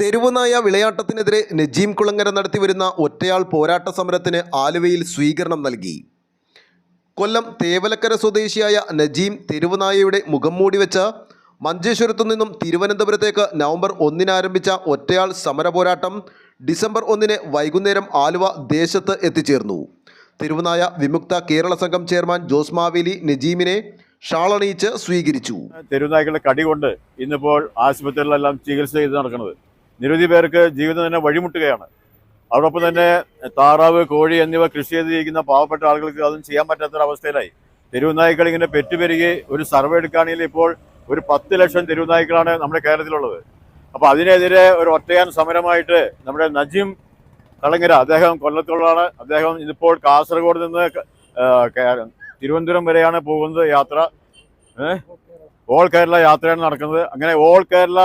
തെരുവുനായ വിളയാട്ടത്തിനെതിരെ നജീം കുളങ്ങര നടത്തിവരുന്ന ഒറ്റയാൾ പോരാട്ട സമരത്തിന് ആലുവയിൽ സ്വീകരണം നൽകി. കൊല്ലം തേവലക്കര സ്വദേശിയായ നജീം തെരുവുനായയുടെ മുഖം മൂടി വെച്ച മഞ്ചേശ്വരത്തു നിന്നും തിരുവനന്തപുരത്തേക്ക് നവംബർ ഒന്നിന് ആരംഭിച്ച ഒറ്റയാൾ സമരപോരാട്ടം ഡിസംബർ ഒന്നിന് വൈകുന്നേരം ആലുവ ദേശത്ത് എത്തിച്ചേർന്നു. തിരുവനായ വിമുക്ത കേരള സംഘം ചെയർമാൻ ജോസ് മാവേലി നജീമിനെ ഷാളണിയിച്ച് സ്വീകരിച്ചു. തെരുവുനായ്ക്കളുടെ കടി കൊണ്ട് ഇന്നിപ്പോൾ ആശുപത്രികളിലെല്ലാം ചികിത്സ ചെയ്ത് നടക്കുന്നത്. നിരവധി പേർക്ക് ജീവിതം തന്നെ വഴിമുട്ടുകയാണ്. അതോടൊപ്പം തന്നെ താറാവ് കോഴി എന്നിവ കൃഷി ചെയ്ത് ജീവിക്കുന്ന പാവപ്പെട്ട ആളുകൾക്ക് അതൊന്നും ചെയ്യാൻ പറ്റാത്തൊരവസ്ഥയിലായി. തെരുവുനായ്ക്കൾ ഇങ്ങനെ പെറ്റുപെരുകി ഒരു സർവേ എടുക്കുകയാണെങ്കിൽ ഇപ്പോൾ ഒരു പത്ത് ലക്ഷം തെരുവുനായ്ക്കളാണ് നമ്മുടെ കേരളത്തിലുള്ളത്. അപ്പോൾ അതിനെതിരെ ഒരു ഒറ്റയാൻ സമരമായിട്ട് നമ്മുടെ നജീം കളങ്ങര അദ്ദേഹം കൊല്ലത്തുള്ളതാണ് അദ്ദേഹം ഇതിപ്പോൾ കാസർഗോഡ് നിന്ന് തിരുവനന്തപുരം വരെയാണ് പോകുന്നത് യാത്ര. ഓൾ കേരള യാത്രയാണ് നടക്കുന്നത്. അങ്ങനെ ഓൾ കേരള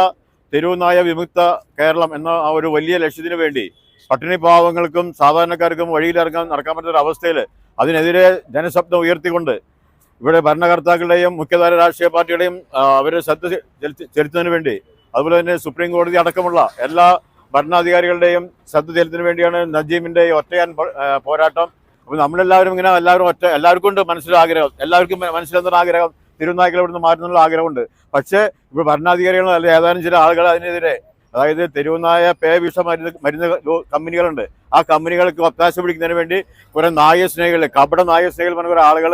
തെരുവുനായ വിമുക്ത കേരളം എന്ന ആ ഒരു വലിയ ലക്ഷ്യത്തിന് വേണ്ടി പട്ടിണി പാവങ്ങൾക്കും സാധാരണക്കാർക്കും വഴിയിലിറങ്ങാൻ നടക്കാൻ പറ്റുന്ന അവസ്ഥയിൽ അതിനെതിരെ ജനശബ്ദം ഉയർത്തിക്കൊണ്ട് ഇവിടെ ഭരണകർത്താക്കളുടെയും മുഖ്യധാര രാഷ്ട്രീയ പാർട്ടിയുടെയും അവരെ ശ്രദ്ധ ചെലുത്തുന്നതിന് വേണ്ടി അതുപോലെ തന്നെ സുപ്രീം കോടതി അടക്കമുള്ള എല്ലാ ഭരണാധികാരികളുടെയും ശ്രദ്ധ ചെലുത്തുന്നതിന് വേണ്ടിയാണ് നജീമിന്റെ ഒറ്റയാൻ പോരാട്ടം. അപ്പോൾ നമ്മളെല്ലാവരും ഇങ്ങനെ എല്ലാവരും ഒറ്റ എല്ലാവർക്കും ഉണ്ട് മനസ്സിലാഗ്രഹം. എല്ലാവർക്കും മനസ്സിലെന്തൊരു ആഗ്രഹം. തിരുവനായ്ക്കളെ ഇവിടുന്ന് മാറ്റുന്നുള്ള ആഗ്രഹമുണ്ട്. പക്ഷേ ഇപ്പോൾ ഭരണാധികാരികൾ അല്ലെ ഏതാനും ചില ആളുകൾ അതിനെതിരെ അതായത് തെരുവുനായ പേ വിഷ മരുന്ന് മരുന്ന് കമ്പനികളുണ്ട്. ആ കമ്പനികൾക്ക് ഒത്താശ പിടിക്കുന്നതിന് വേണ്ടി കുറെ നായ സ്നേഹികൾ കപട നായ സ്നേഹികൾ പറഞ്ഞ കുറെ ആളുകൾ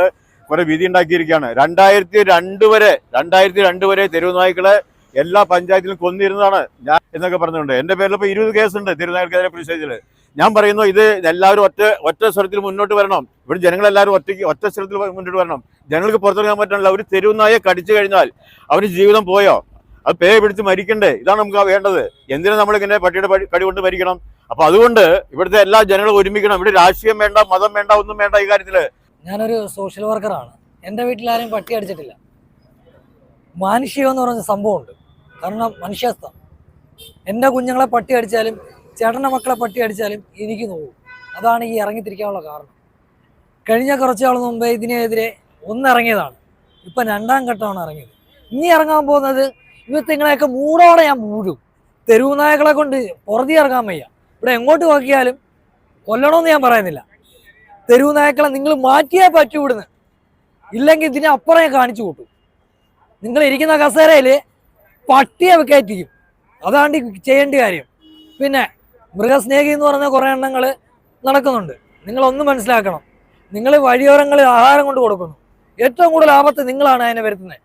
കുറെ വിധി ഉണ്ടാക്കിയിരിക്കുകയാണ്. രണ്ടായിരത്തി രണ്ട് വരെ രണ്ടായിരത്തി രണ്ട് വരെ തെരുവുനായ്ക്കളെ എല്ലാ പഞ്ചായത്തിലും കൊന്നിരുന്നതാണ് ഞാൻ എന്നൊക്കെ പറഞ്ഞിട്ടുണ്ട്. എന്റെ പേരിൽ ഇപ്പൊ ഇരുപത് കേസുണ്ട് തെരുവുനായ്ക്കൾക്കെതിരെ പ്രതിഷേധത്തിൽ ഞാൻ പറയുന്നു ഇത് എല്ലാവരും ഒറ്റ ഒറ്റ സ്വരത്തിൽ മുന്നോട്ട് വരണം. ഇവിടെ ജനങ്ങളെല്ലാവരും ഒറ്റയ്ക്ക് ഒറ്റ സ്വരത്തിൽ മുന്നോട്ട് വരണം. ജനങ്ങൾക്ക് പുറത്തിറങ്ങാൻ പറ്റണില്ല ഒരു തെരുവുനായെ കടിച്ചു കഴിഞ്ഞാൽ അവന് ജീവിതം പോയോ? അത് പേ പിടിച്ച് മരിക്കണ്ടേ? ഇതാണ് നമുക്ക് വേണ്ടത്. എന്തിനാ നമ്മളിങ്ങനെ പട്ടിയുടെ പടി- കടി കൊണ്ട് മരിക്കണം? അപ്പൊ അതുകൊണ്ട് ഇവിടുത്തെ എല്ലാ ജനങ്ങളും ഒരുമിക്കണം. ഇവിടെ രാഷ്ട്രീയം വേണ്ട മതം വേണ്ട ഒന്നും വേണ്ട ഈ കാര്യത്തിൽ. ഞാനൊരു സോഷ്യൽ വർക്കറാണ് എന്റെ വീട്ടിലാരും പട്ടി അടിച്ചിട്ടില്ല. മാനുഷികം എന്ന് പറഞ്ഞ സംഭവമുണ്ട്. കാരണം മനുഷ്യസ്ഥം എന്റെ കുഞ്ഞുങ്ങളെ പട്ടി അടിച്ചാലും ചേട്ടന്റെ മക്കളെ പട്ടി അടിച്ചാലും എനിക്ക് നോവും. അതാണ് ഈ ഇറങ്ങിത്തിരിക്കാനുള്ള കാരണം. കഴിഞ്ഞ കുറച്ച് നാൾ മുമ്പേ ഇതിനെതിരെ ഒന്നിറങ്ങിയതാണ് ഇപ്പം രണ്ടാം ഘട്ടമാണ് ഇറങ്ങിയത്. ഇനി ഇറങ്ങാൻ പോകുന്നത് ഇവത്തിങ്ങളെയൊക്കെ മൂടോടെ ഞാൻ മൂടും. തെരുവ് നായകളെ കൊണ്ട് പുറത്തി ഇറങ്ങാൻ വയ്യ. ഇവിടെ എങ്ങോട്ട് നോക്കിയാലും കൊല്ലണമെന്ന് ഞാൻ പറയുന്നില്ല. തെരുവ് നായക്കളെ നിങ്ങൾ മാറ്റിയേ പറ്റൂ ഇവിടുന്ന്. ഇല്ലെങ്കിൽ ഇതിനെ അപ്പുറം ഞാൻ കാണിച്ചു കൂട്ടും. നിങ്ങൾ ഇരിക്കുന്ന കസേരയിൽ പട്ടിയെ കയറ്റിക്കും. അതാണ് ചെയ്യേണ്ട കാര്യം. പിന്നെ മൃഗസ്നേഹി എന്ന് പറഞ്ഞ കുറേ എണ്ണങ്ങൾ നടക്കുന്നുണ്ട്. നിങ്ങളൊന്ന് മനസ്സിലാക്കണം. നിങ്ങൾ വഴിയോരങ്ങളിൽ ആഹാരം കൊണ്ട് കൊടുക്കുന്നു. ഏറ്റവും കൂടുതൽ ആപത്ത് നിങ്ങളാണ് അതിനെ വരുത്തുന്നത്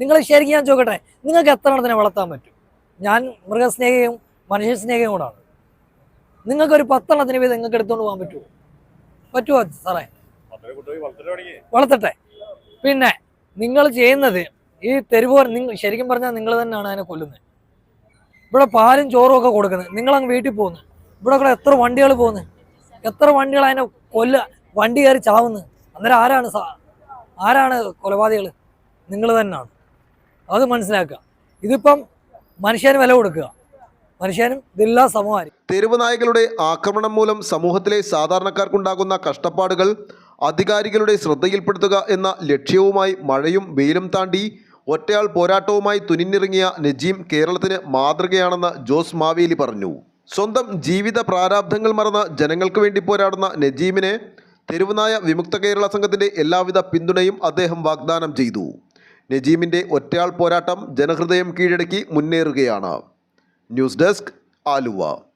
നിങ്ങൾ ശരിക്കും ഞാൻ ചോദിക്കട്ടെ നിങ്ങൾക്ക് എത്ര എണ്ണത്തിനെ വളർത്താൻ പറ്റും? ഞാൻ മൃഗസ്നേഹിയും മനുഷ്യസ്നേഹിയും കൂടാണ്. നിങ്ങൾക്കൊരു പത്തെണ്ണത്തിന് വീതം നിങ്ങൾക്ക് എടുത്തുകൊണ്ട് പോകാൻ പറ്റുമോ? പറ്റുമോ സാറേ? വളർത്തട്ടെ. പിന്നെ നിങ്ങൾ ചെയ്യുന്നത് ഈ തെരുവ് നിങ്ങൾ ശരിക്കും പറഞ്ഞാൽ നിങ്ങൾ തന്നെയാണ് അതിനെ കൊല്ലുന്നത്. ഇവിടെ പാലും ചോറും ഒക്കെ കൊടുക്കുന്നത്. നിങ്ങൾ അങ്ങ് വീട്ടിൽ പോകുന്നു. ഇവിടെ കൂടെ എത്ര വണ്ടികൾ പോകുന്നു. എത്ര വണ്ടികൾ അതിനെ കൊല്ല വണ്ടി കയറി ചാവുന്നു. അന്നേരം ആരാണ് ആരാണ് കൊലപാതകൾ നിങ്ങൾ തന്നെയാണ്. അത് മനസ്സിലാക്കുക. ഇതിപ്പം മനുഷ്യന് വില കൊടുക്കുക. മനുഷ്യനും ഇതെല്ലാം സമമായി തെരുവ് നായകളുടെ ആക്രമണം മൂലം സമൂഹത്തിലെ സാധാരണക്കാർക്കുണ്ടാകുന്ന കഷ്ടപ്പാടുകൾ അധികാരികളുടെ ശ്രദ്ധയിൽപ്പെടുത്തുക എന്ന ലക്ഷ്യവുമായി മഴയും വെയിലും താണ്ടി ഒറ്റയാൾ പോരാട്ടവുമായി തുനിഞ്ഞിറങ്ങിയ നജീം കേരളത്തിന് മാതൃകയാണെന്ന് ജോസ് മാവേലി പറഞ്ഞു. സ്വന്തം ജീവിത പ്രാരാബ്ധങ്ങൾ മറന്ന് ജനങ്ങൾക്ക് വേണ്ടി പോരാടുന്ന നജീമിനെ തെരുവുനായ വിമുക്ത കേരള സംഘത്തിന്റെ എല്ലാവിധ പിന്തുണയും അദ്ദേഹം വാഗ്ദാനം ചെയ്തു. നജീമിന്റെ ഒറ്റയാൾ പോരാട്ടം ജനഹൃദയം കീഴടക്കി മുന്നേറുകയാണ്. News desk Aluva.